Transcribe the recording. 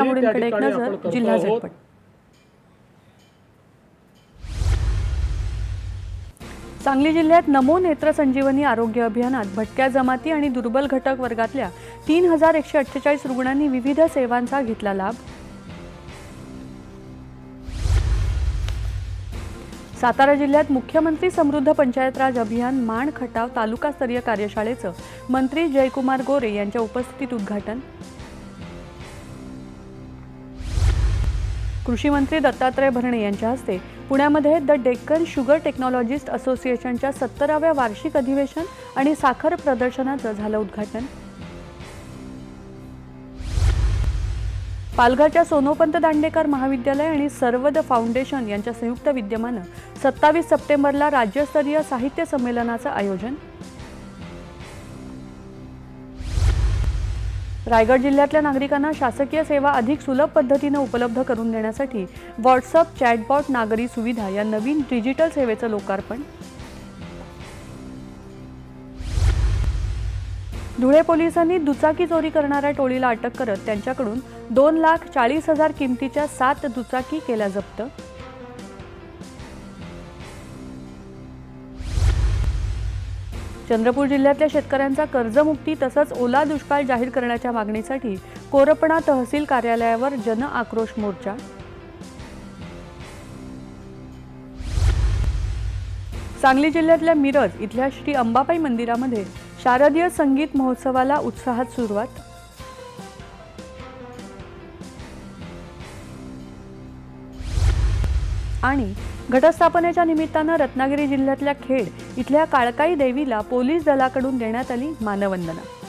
घडामोडींकडे एक नजर जिल्हा. झटपट. सांगली जिल्ह्यात नमो नेत्र संजीवनी आरोग्य अभियानात भटक्या जमाती आणि दुर्बल घटक वर्गातल्या तीन हजार एकशे अठ्ठेचाळीस रुग्णांनी विविध सेवांचा घेतला लाभ. सातारा जिल्ह्यात मुख्यमंत्री समृद्ध पंचायत राज अभियान माण खटाव तालुकास्तरीय कार्यशाळेचं मंत्री जयकुमार गोरे यांच्या उपस्थितीत उद्घाटन. कृषी मंत्री दत्तात्रय भरणे यांच्या हस्ते पुण्यामध्ये द डेक्कन शुगर टेक्नॉलॉजिस्ट असोसिएशनच्या सत्तराव्या वार्षिक अधिवेशन आणि साखर प्रदर्शनाचं झालं उद्घाटन. पालघरच्या सोनोपंत दांडेकर महाविद्यालय आणि सर्वद फाउंडेशन यांच्या संयुक्त विद्यमानं सत्तावीस सप्टेंबरला राज्यस्तरीय साहित्य संमेलनाचं आयोजन. रायगड जिल्ह्यातल्या नागरिकांना शासकीय सेवा अधिक सुलभ पद्धतीनं उपलब्ध करून देण्यासाठी व्हॉट्सअप चॅटबॉट नागरी सुविधा या नवीन डिजिटल सेवेचं लोकार्पण. धुळे पोलिसांनी दुचाकी चोरी करणाऱ्या टोळीला अटक करत त्यांच्याकडून दोन लाख चाळीस हजार किमतीच्या सात दुचाकी केल्या जप्त चंद्रपूर जिल्ह्यातल्या शेतकऱ्यांचा कर्जमुक्ती तसंच ओला दुष्काळ जाहीर करण्याच्या मागणीसाठी कोरपणा तहसील कार्यालयावर जन आक्रोश मोर्चा. सांगली जिल्ह्यातल्या मिरज इथल्या श्री अंबाबाई मंदिरामध्ये शारदीय संगीत महोत्सवाला उत्साहात सुरुवात. आणि घटस्थापनेच्या निमित्तानं रत्नागिरी जिल्ह्यातल्या खेड इथल्या काळकाई देवीला पोलीस दलाकडून देण्यात आली मानवंदना.